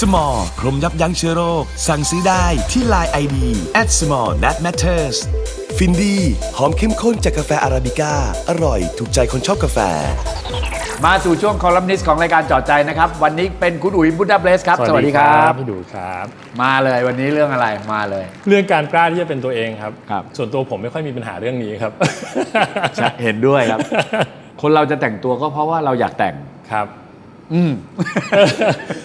Small พรมยับยั้งเชื้อโรค สั่งซื้อได้ที่ Line ID at small that matters ฟินดีหอมเข้มข้นจากกาแฟอาราบิก้า อร่อยถูกใจคนชอบกาแฟ มาสู่ช่วงคอลัมนิสต์ของรายการจอดใจนะครับ วันนี้เป็นคุณอุ๋ยบุดาเบสครับ สวัสดีครับ พี่ดูครับ มาเลยวันนี้เรื่องอะไรมาเลย เรื่องการกล้าที่จะเป็นตัวเองครับ ครับ ส่วนตัวผมไม่ค่อยมีปัญหาเรื่องนี้ครับ เห็นด้วยครับ คนเราจะแต่งตัวก็เพราะว่าเราอยากแต่งครับ อืม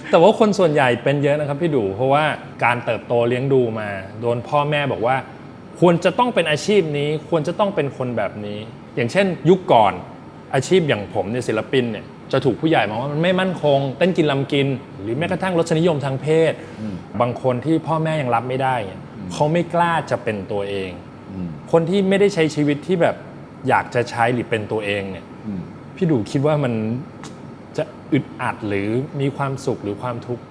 แต่ว่าคนส่วนใหญ่เป็นเยอะนะครับพี่ดูเพราะว่าการเติบโตเลี้ยงดูมา โดนพ่อแม่บอกว่า ควรจะต้องเป็นอาชีพนี้ ควรจะต้องเป็นคนแบบนี้ อย่างเช่น ยุคก่อนอาชีพอย่างผมเนี่ยศิลปินเนี่ยจะถูกผู้ใหญ่มองว่ามันไม่มั่นคง เต้นกินลำกิน หรือแม้กระทั่งรสนิยมทางเพศ บางคนที่พ่อแม่ยังรับไม่ได้เนี่ยเขาไม่กล้าจะเป็นตัวเอง คนที่ไม่ได้ใช้ชีวิตที่แบบอยากจะใช้หรือเป็นตัวเองเนี่ยอืมพี่ดูคิดว่ามัน จะอึดอัดหรือมีความสุขหรือความทุกข์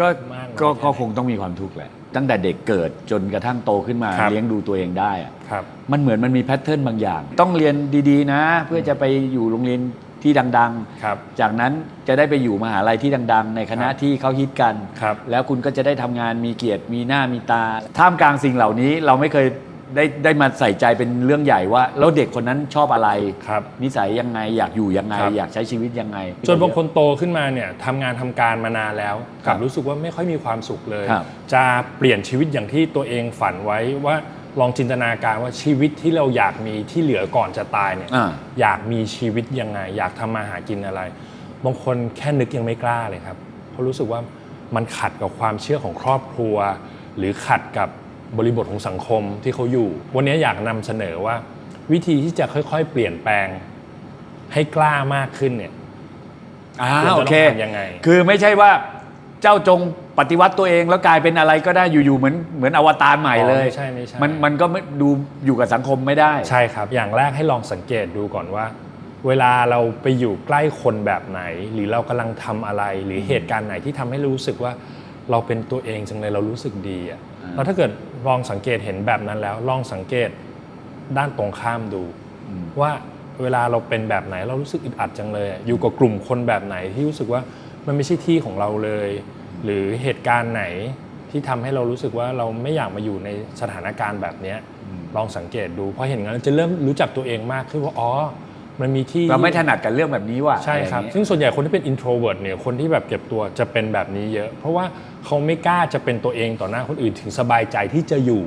ก็มากน้อยก็แค่ไหนก็คงต้องมีความทุกข์แหละ ตั้งแต่เด็กเกิดจนกระทั่งโตขึ้นมาครับเลี้ยงดูตัวเองได้อะครับ มันเหมือนมันมีแพทเทิร์นบางอย่าง ต้องเรียนดีๆ นะ เพื่อจะไปอยู่โรงเรียนที่ดังครับ ๆ จากนั้นจะได้ไปอยู่มหาลัยที่ดัง ๆ ในคณะครับที่เขาฮิตกัน ครับ แล้วคุณก็จะได้ทำงานมีเกียรติมีหน้ามีตา ท่ามกลางสิ่งเหล่านี้ เราไม่เคย ได้ได้มาใส่ใจเป็นเรื่องใหญ่ว่า แล้วเด็กคนนั้นชอบอะไร ครับ นิสัยยังไงอยากอยู่ยังไง ครับ อยากใช้ชีวิตยังไง จนบางคนโตขึ้นมาเนี่ยทำงานทำการมานานแล้วกครัลับบรู้สึกว่าไม่ค่อยมีความสุขเลย ครับ จะเปลี่ยนชีวิตอย่างที่ตัวเองฝันไว้ว่าลองจินตนาการว่าชีวิตที่เราอยากมีที่เหลือก่อนจะตายเนี่ยอ่า อยากมีชีวิตยังไง อยากทำมาหากินอะไร บางคนแค่นึกยังไม่กล้าเลยครับ เพราะรู้สึกว่ามันขัดกับความเชื่อของครอบครัว หรือขัดกับ บริบทของสังคมที่เขาอยู่ วันนี้อยากนำเสนอว่า วิธีที่จะค่อยๆ เปลี่ยนแปลงให้กล้ามากขึ้นเนี่ยอ่าควรจะโอเค ต้องทำยังไง คือไม่ใช่ว่าเจ้าจงปฏิวัติตัวเองแล้วกลายเป็นอะไรก็ได้อยู่ๆเหมือนเหมือนอวตารใหม่เลยอ๋อไม่ใช่ไม่ใช่มันมันก็ไม่ดูอยู่กับสังคมไม่ได้ ใช่ครับ อย่างแรกให้ลองสังเกตดูก่อนว่า เวลาเราไปอยู่ใกล้คนแบบไหน หรือเรากำลังทำอะไร หรือเหตุการณ์ไหนที่ทำให้รู้สึกว่า เราเป็นตัวเองจังเลยเรารู้สึกดีอะอ่าแล้วถ้าเกิดลองสังเกตเห็นแบบนั้นแล้ว ลองสังเกตด้านตรงข้ามดู ว่าเวลาเราเป็นแบบไหนเรารู้สึกอึดอัดจังเลยอะอยู่กับกลุ่มคนแบบไหนที่รู้สึกว่ามันไม่ใช่ที่ของเราเลย หรือเหตุการณ์ไหนที่ทำให้เรารู้สึกว่าเราไม่อยากมาอยู่ในสถานการณ์แบบเนี้ยลองสังเกตดูพอเห็นงั้นจะเริ่มรู้จักตัวเองมากขึ้นว่าอ๋อ มันมีที่เราไม่ถนัดกับเรื่องแบบนี้ว่ะใช่ครับอะไอย่างเงี้ยซึ่งส่วนใหญ่คนที่เป็น introvert เนี่ยคนที่แบบเก็บตัวจะเป็นแบบนี้เยอะ เพราะว่าเขาไม่กล้าจะเป็นตัวเองต่อหน้าคนอื่นถึงสบายใจที่จะอยู่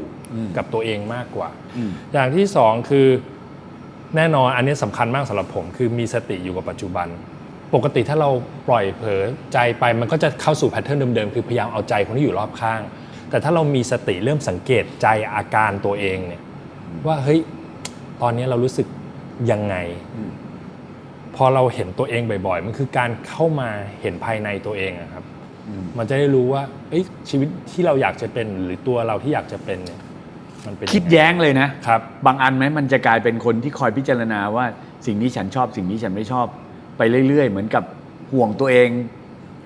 กับตัวเองมากกว่าอืมอย่างที่สองคือแน่นอนอันนี้สำคัญมากสำหรับผมคือมีสติอยู่กับปัจจุบัน ปกติถ้าเราปล่อยเผลอใจไปมันก็จะเข้าสู่แพทเทิร์นเดิมๆคือพยายามเอาใจคนที่อยู่รอบข้าง แต่ถ้าเรามีสติเริ่มสังเกตใจอาการตัวเองเนี่ยว่าเฮ้ยตอนนี้เรารู้สึก ยังไง พอเราเห็นตัวเองบ่อยๆ มันคือการเข้ามาเห็นภายในตัวเองอะครับ มันจะได้รู้ว่าเอ้ยชีวิตที่เราอยากจะเป็นหรือตัวเราที่อยากจะเป็นเนี่ยมันเป็นคิดยังไงแย้งเลยนะครับ บางอันไหมมันจะกลายเป็นคนที่คอยพิจารณาว่าสิ่งนี้ฉันชอบสิ่งนี้ฉันไม่ชอบ ไปเรื่อย ๆ เหมือนกับห่วงตัวเอง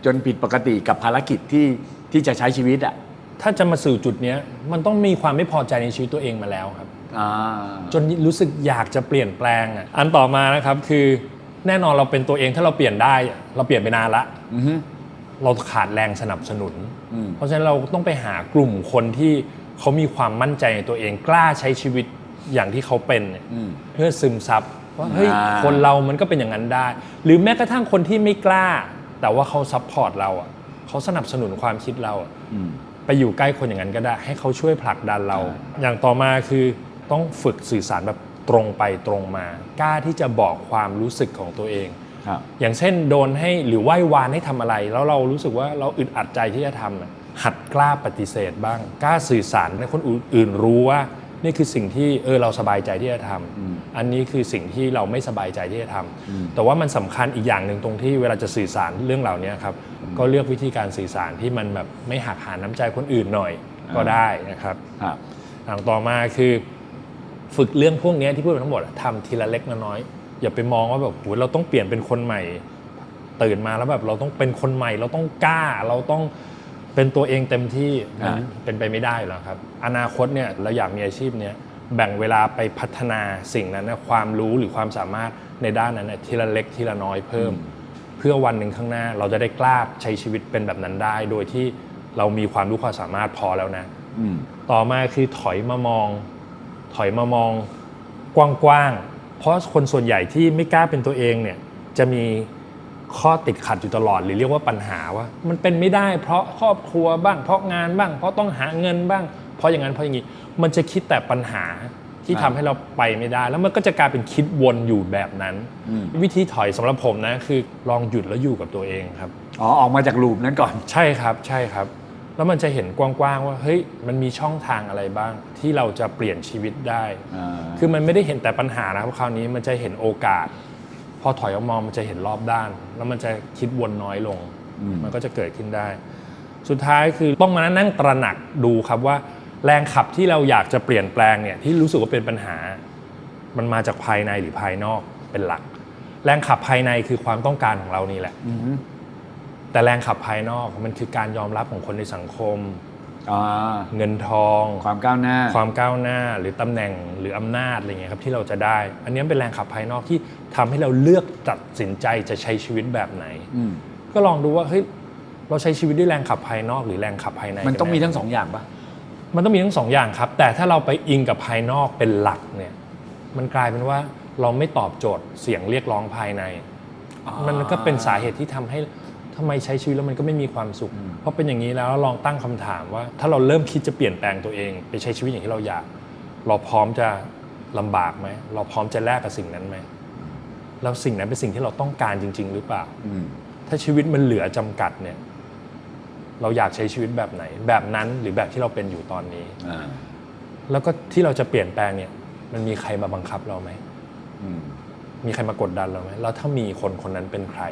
จนผิดปกติกับภารกิจที่ที่จะใช้ชีวิตอะถ้าจะมาสู่จุดเนี้ยมันต้องมีความไม่พอใจในชีวิตตัวเองมาแล้วครับอ่า จนรู้สึกอยากจะเปลี่ยนแปลงอะอันต่อมานะครับคือแน่นอนเราเป็นตัวเองถ้าเราเปลี่ยนได้อะเราเปลี่ยนไปนานละอือฮึเราขาดแรงสนับสนุนอืมเพราะฉะนั้นเราต้องไปหากลุ่มคนที่เขามีความมั่นใจในตัวเองกล้าใช้ชีวิตอย่างที่เขาเป็นเนี่ยอืมเพื่อซึมซับว่าเฮ้ยอ่าคนเรามันก็เป็นอย่างนั้นได้ หรือแม้กระทั่งคนที่ไม่กล้า แต่ว่าเขาซัพพอร์ตเราอะเขาสนับสนุนความคิดเราอะอืมไปอยู่ใกล้คนอย่างนั้นก็ได้ ให้เขาช่วยผลักดันเรา อย่างต่อมาคือ ต้องฝึกสื่อสารแบบตรงไปตรงมา กล้าที่จะบอกความรู้สึกของตัวเองครับอย่างเช่นโดนให้หรือไหว้วานให้ทำอะไร แล้วเรารู้สึกว่าเราอึดอัดใจที่จะทำอะหัดกล้าปฏิเสธบ้าง กล้าสื่อสารให้คนอื่นรู้ว่านี่คือสิ่งที่เออเราสบายใจที่จะทำอันนี้คือสิ่งที่เราไม่สบายใจที่จะทำแต่ว่ามันสำคัญอีกอย่างหนึ่งตรงที่เวลาจะสื่อสารเรื่องเหล่านี้ครับ ก็เลือกวิธีการสื่อสารที่มันแบบไม่หักหาน้ำใจคนอื่นหน่อยก็ได้นะครับครับอย่างต่อมาคือ ฝึกเรื่องพวกเนี้ยที่พูดมาทั้งหมดอะทำทีละเล็กน้อยๆอย่าไปมองว่าแบบโหเราต้องเปลี่ยนเป็นคนใหม่ ตื่นมาแล้วแบบเราต้องเป็นคนใหม่ เราต้องกล้า เราต้องเป็นตัวเองเต็มที่มันอ่าเป็นไปไม่ได้หรอกครับ อนาคตเนี่ยเราอยากมีอาชีพเนี้ยแบ่งเวลาไปพัฒนาสิ่งนั้นนะความรู้หรือความสามารถในด้านนั้นนะทีละเล็กทีละน้อยเพิ่ม เพื่อวันหนึ่งข้างหน้าเราจะได้กล้าใช้ชีวิตเป็นแบบนั้นได้ โดยที่เรามีความรู้ความสามารถพอแล้วนะอืมต่อมาคือถอยมามอง ถอยมามองกว้างๆ เพราะคนส่วนใหญ่ที่ไม่กล้าเป็นตัวเองเนี่ยจะมีข้อติดขัดอยู่ตลอดหรือเรียกว่าปัญหาว่า มันเป็นไม่ได้เพราะครอบครัวบ้าง เพราะงานบ้าง เพราะต้องหาเงินบ้าง เพราะอย่างนั้นเพราะอย่างนี้ มันจะคิดแต่ปัญหาที่คทำรับให้เราไปไม่ได้ แล้วมันก็จะกลายเป็นคิดวนอยู่แบบนั้นอืมวิธีถอยสำหรับผมนะคือลองหยุดแล้วอยู่กับตัวเองครับอ๋อออกมาจากลูปนั้นก่อนใช่ครับใช่ครับ แล้วมันจะเห็นกว้างๆว่าเฮ้ยมันมีช่องทางอะไรบ้าง ที่เราจะเปลี่ยนชีวิตได้อ่าคือมันไม่ได้เห็นแต่ปัญหานะครับคราวนี้มันจะเห็นโอกาส พอถอยออกมองมันจะเห็นรอบด้าน แล้วมันจะคิดวนน้อยลงอืมมันก็จะเกิดขึ้นได้ สุดท้ายคือต้องมานั่งตระหนักดูครับว่า แรงขับที่เราอยากจะเปลี่ยนแปลงเนี่ยที่รู้สึกว่าเป็นปัญหา มันมาจากภายในหรือภายนอกเป็นหลัก แรงขับภายในคือความต้องการของเรานี่แหละอืม แต่แรงขับภายนอกมันคือการยอมรับของคนในสังคม อ่าเงินทอง ความก้าวหน้า ความก้าวหน้าหรือตำแหน่งหรืออำนาจอะไรเงี้ยครับที่เราจะได้ อันนี้เป็นแรงขับภายนอกที่ทำให้เราเลือกตัดสินใจจะใช้ชีวิตแบบไหน อืมก็ลองดูว่าเฮ้ยเราใช้ชีวิตด้วยแรงขับภายนอกหรือแรงขับภายในมันต้องมีกัแทั้งสองอย่างปะมันต้องมีทั้งสองอย่างครับ แต่ถ้าเราไปอิงกับภายนอกเป็นหลักเนี่ยมันกลายเป็นว่าเราไม่ตอบโจทย์เสียงเรียกร้องภายใน มันก็เป็นสาเหตุที่ทำให้ ทำไมใช้ชีวิตแล้วมันก็ไม่มีความสุข เพราะเป็นอย่างนี้แล้วลองตั้งคำถามว่า ถ้าเราเริ่มคิดจะเปลี่ยนแปลงตัวเอง ไปใช้ชีวิตอย่างที่เราอยาก เราพร้อมจะลำบากไหมเราพร้อมจะแลกกับสิ่งนั้นไหมแล้วสิ่งนั้นเป็นสิ่งที่เราต้องการจริง ๆ หรือเปล่าอืมถ้าชีวิตมันเหลือจำกัดเนี่ย เราอยากใช้ชีวิตแบบไหน แบบนั้นหรือแบบที่เราเป็นอยู่ตอนนี้อ่าแล้วก็ที่เราจะเปลี่ยนแปลงเนี่ย มันมีใครมาบังคับเราไหมอืมมีใครมากดดันเราไหมแล้วถ้ามีคนคนนั้นเป็นใคร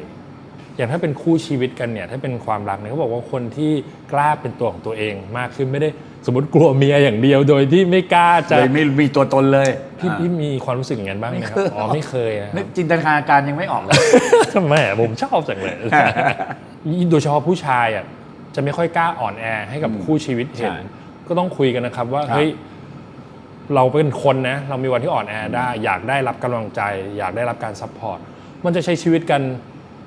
อย่างถ้าเป็นคู่ชีวิตกันเนี่ยถ้าเป็นความรักเนี่ยเขาบอกว่าคนที่กล้าเป็นตัวของตัวเองมากขึ้นไม่ได้สมมติกลัวเมียอย่างเดียวโดยที่ไม่กล้าจะเลยไม่มีตัวตนเลยพี่อ่าพี่มีความรู้สึกอย่างนั้นบ้างไหมครับไม่เคยอ๋อไม่เคยนะคนึรักบจินตนาการยังไม่ออกเลยทำไมอะผมชอบจังเลยโดยเฉพาะผู้ชายอะจะไม่ค่อยกล้าอ่อนแอให้กับอืมคู่ชีวิตเห็นใช่ก็ต้องคุยกันนะครับว่าครับเฮ้ยเราเป็นคนนะเรามีวันที่อ่อนแอได้ อยากได้รับกำลังใจ อยากได้รับการซัพพอร์ตมันจะใช้ชีวิตกัน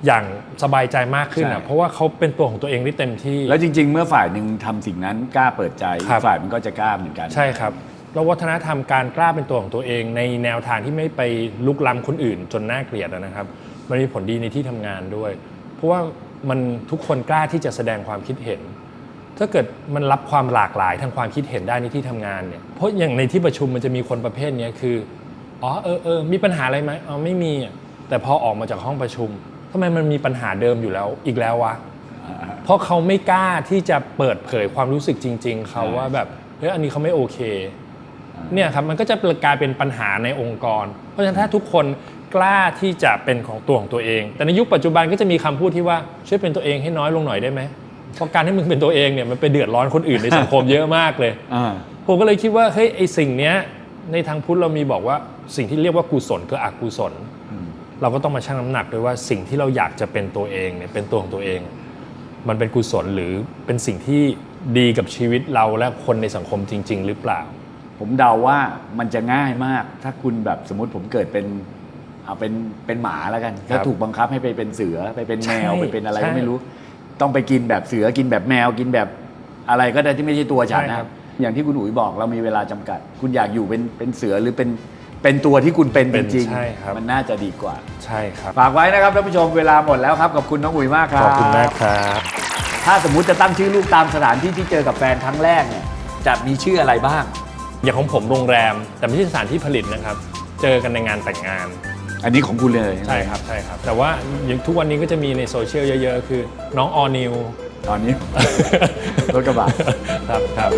อย่างสบายใจมากขึ้นอะเพราะว่าเขาเป็นตัวของตัวเองได้เต็มที่ แล้วจริง ๆ เมื่อฝ่ายหนึ่งทำสิ่งนั้นกล้าเปิดใจอีครักบ ฝ่ายมันก็จะกล้าเหมือนกัน ใช่ครับแล้ววัฒนธรรมการกล้าเป็นตัวของตัวเอง ในแนวทางที่ไม่ไปลุกล้ำคนอื่น จนน่าเกลียดอะนะครับ มันมีผลดีในที่ทำงานด้วย เพราะว่ามันทุกคนกล้าที่จะแสดงความคิดเห็น ถ้าเกิดมันรับความหลากหลายทางความคิดเห็นได้ในที่ทำงานเนี่ยเพราะอย่างในที่ประชุมมันจะมีคนประเภทเนี้ยคืออ๋อเออเออมีปัญหาอะไรไหมอ๋อไม่มีอะแต่พอออกมาจากห้องประชุม ทำไมมันมีปัญหาเดิมอยู่แล้วอีกแล้ววะเพราะเขาไม่กล้าที่จะเปิดเผยความรู้สึกจริง ๆเขาใช่ว่าแบบเฮ้ยอันนี้เขาไม่โอเคเนี่ยครับมันก็จะกลายเป็นปัญหาในองค์กร เพราะฉะนั้นถ้าทุกคนกล้าที่จะเป็นของตัวของตัวเอง แต่ในยุคปัจจุบันก็จะมีคำพูดที่ว่าช่วยเป็นตัวเองให้น้อยลงหน่อยได้ไหมเพราะการที่มึงเป็นตัวเองเนี่ยมันไปเดือดร้อนคนอื่นในสังคมเยอะมากเลยอ่าผมก็เลยคิดว่าเฮ้ยไอสิ่งเนี้ยในทางพุทธเรามีบอกว่าสิ่งที่เรียกว่ากุศลคืออกุศลอืม เราก็ต้องมาชั่งน้ำหนักด้วยว่าสิ่งที่เราอยากจะเป็นตัวเองเนี่ยเป็นตัวของตัวเอง มันเป็นกุศลหรือเป็นสิ่งที่ดีกับชีวิตเราและคนในสังคมจริง ๆ หรือเปล่า ผมเดาว่ามันจะง่ายมาก ถ้าคุณแบบสมมติผมเกิดเป็นเอาเป็นเป็นหมาแล้วกันครับแล้วถูกบังคับให้ไปเป็นเสือไปเป็นแมวใช่ไปเป็นอะไรใช่ก็ไม่รู้ ต้องไปกินแบบเสือกินแบบแมวกินแบบอะไรก็ได้ที่ไม่ใช่ตัวฉันใช่นะคครัรับบอย่างที่คุณอุ๋ยบอกเรามีเวลาจำกัด คุณอยากอยู่เป็นเป็นเสือหรือเป็น เป็นตัวที่คุณเป็นเป็จนริงใช่ครับๆมันน่าจะดีกว่า ใช่ครับ ฝากไว้นะครับท่านผู้ชมเวลาหมดแล้วครับขอบคุณน้องอุ๋ยมากครับ ขอบคุณมากครับ ถ้าสมมุติจะตั้งชื่อลูกตามสถานที่ที่เจอกับแฟนครั้งแรกเนี่ยจะมีชื่ออะไรบ้าง อย่างของผมโรงแรม แต่ไม่ใช่สถานที่ผลิตนะครับ เจอกันในงานแต่งงาน อันนี้ของคุณเลยใช่ครับ ใช่ครับ แต่ว่าอย่างทุกวันนี้ก็จะมีในโซเชียลเยอะๆ คือน้องออนิว ตอนนี้ รถกระบะ ครับครับ